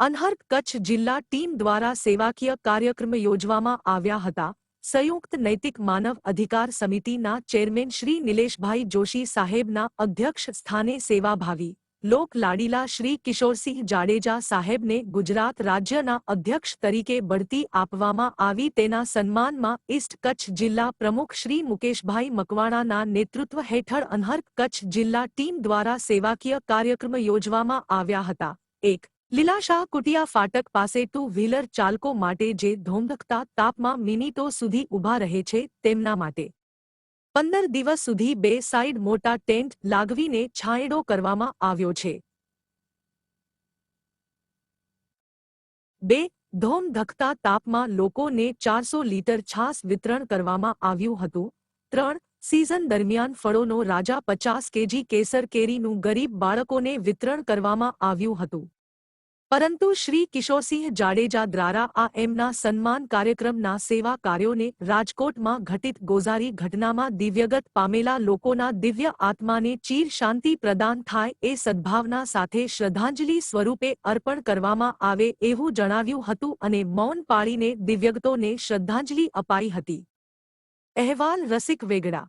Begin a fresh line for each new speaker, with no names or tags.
અનહર્ક કચ્છ જિલ્લા ટીમ દ્વારા સેવાકીય કાર્યક્રમ યોજવામાં આવ્યા હતા. સંયુક્ત નૈતિક માનવ અધિકાર સમિતિના ચેરમેન શ્રી નિલેશભાઈ જોશી સાહેબના અધ્યક્ષ સ્થાને સેવાભાવી લોક લાડીલા શ્રી કિશોરસિંહ જાડેજા સાહેબને ગુજરાત રાજ્યના અધ્યક્ષ તરીકે બઢતી આપવામાં આવી તેના સન્માનમાં ઈસ્ટ કચ્છ જિલ્લા પ્રમુખ શ્રી મુકેશભાઈ મકવાણાના નેતૃત્વ હેઠળ અનહર્ક કચ્છ જિલ્લા ટીમ દ્વારા સેવાકીય કાર્યક્રમ યોજવામાં આવ્યા હતા. એક લીલાશાહ કુટિયા ફાટક પાસે ટુ વ્હીલર ચાલકો માટે જે ધોમધકતા તાપમાં મિનિટો સુધી ઊભા રહે છે તેમના માટે. પંદર દિવસ સુધી બે સાઇડ મોટા ટેન્ટ લાગવીને છાંયડો કરવામાં આવ્યો છે. બે ધોમધકતા તાપમાં લોકોને ચારસો લીટર છાસ વિતરણ કરવામાં આવ્યું હતું. ત્રણ, સિઝન દરમિયાન ફળોનો રાજા પચાસ કેજી કેસર કેરીનું ગરીબ બાળકોને વિતરણ કરવામાં આવ્યું હતું. પરંતુ શ્રી કિશોરસિંહ જાડેજા દ્વારા આ એમના સન્માન કાર્યક્રમના સેવા કાર્યોને રાજકોટમાં ઘટિત ગોઝારી ઘટનામાં દિવ્યગત પામેલા લોકોના દિવ્ય આત્માને ચીર શાંતિ પ્રદાન થાય એ સદ્ભાવના સાથે શ્રદ્ધાંજલિ સ્વરૂપે અર્પણ કરવામાં આવે એવું જણાવ્યું હતું અને મૌન પાળીને દિવ્યગતોને શ્રદ્ધાંજલિ અપાઈ હતી. અહેવાલ રસિક વેગડા